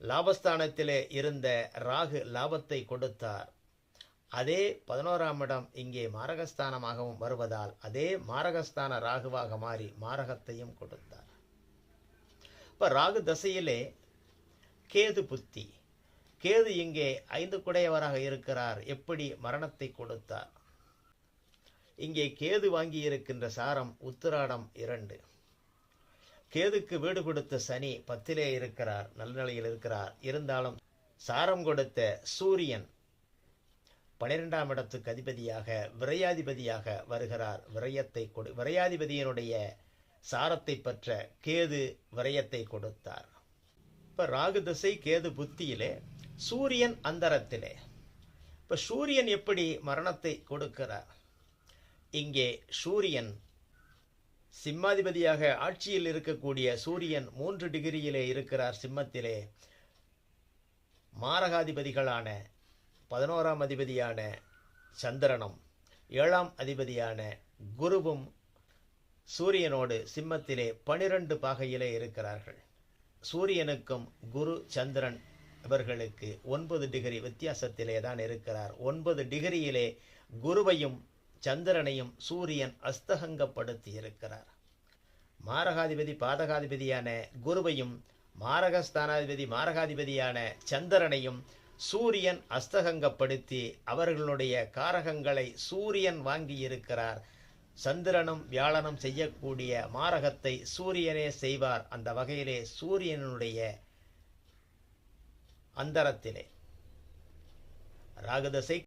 லாபஸ்தானத்திலே இருந்த ராகு லாபத்தை கொடுத்தார். அதே பதினோராம் இடம் இங்கே மாரகஸ்தானமாகவும் வருவதால் அதே மாரகஸ்தான ராகுவாக மாறி மாரகத்தையும் கொடுத்தார். இப்போ ராகு தசையிலே கேது புத்தி. கேது இங்கே ஐந்து குடையவராக இருக்கிறார். எப்படி மரணத்தை கொடுத்தார்? இங்கே கேது வாங்கி இருக்கின்ற சாரம் உத்திராடம் இரண்டு. கேதுக்கு வீடு கொடுத்த சனி பத்திலே இருக்கிறார் நல்ல நிலையில் இருக்கிறார். இருந்தாலும் சாரம் கொடுத்த சூரியன் பனிரெண்டாம் இடத்துக்கு அதிபதியாக விரையாதிபதியாக வருகிறார். விரயத்தை கொடு விரையாதிபதியினுடைய சாரத்தை பற்ற கேது விரயத்தை கொடுத்தார். இப்போ ராகு திசை கேது புத்தியிலே சூரியன் அந்தரத்திலே. இப்போ சூரியன் எப்படி மரணத்தை கொடுக்கிறார்? இங்கே சூரியன் சிம்மாதிபதியாக ஆட்சியில் இருக்கக்கூடிய சூரியன் மூன்று டிகிரியிலே இருக்கிறார் சிம்மத்திலே. மாரகாதிபதிகளான பதினோராம் அதிபதியான சந்திரனும் ஏழாம் அதிபதியான குருவும் சூரியனோடு சிம்மத்திலே பனிரெண்டு பாகையிலே இருக்கிறார்கள். சூரியனுக்கும் குரு சந்திரன் இவர்களுக்கு ஒன்பது டிகிரி வித்தியாசத்திலே தான் இருக்கிறார். ஒன்பது டிகிரியிலே குருவையும் சந்திரனையும் சூரியன் அஸ்தகங்கப்படுத்தி இருக்கிறார் மாரகாதிபதி பாதகாதிபதியான குருவையும் மாரகஸ்தானாதிபதி மாரகாதிபதியான சந்திரனையும் சூரியன் அஸ்தகங்கப்படுத்தி அவர்களுடைய காரகங்களை சூரியன் வாங்கி இருக்கிறார் சந்திரனும் வியாழனும் செய்யக்கூடிய மாரகத்தை சூரியனே செய்வார். அந்த வகையிலே சூரியனுடைய அந்தரத்திலே. ராகுதசை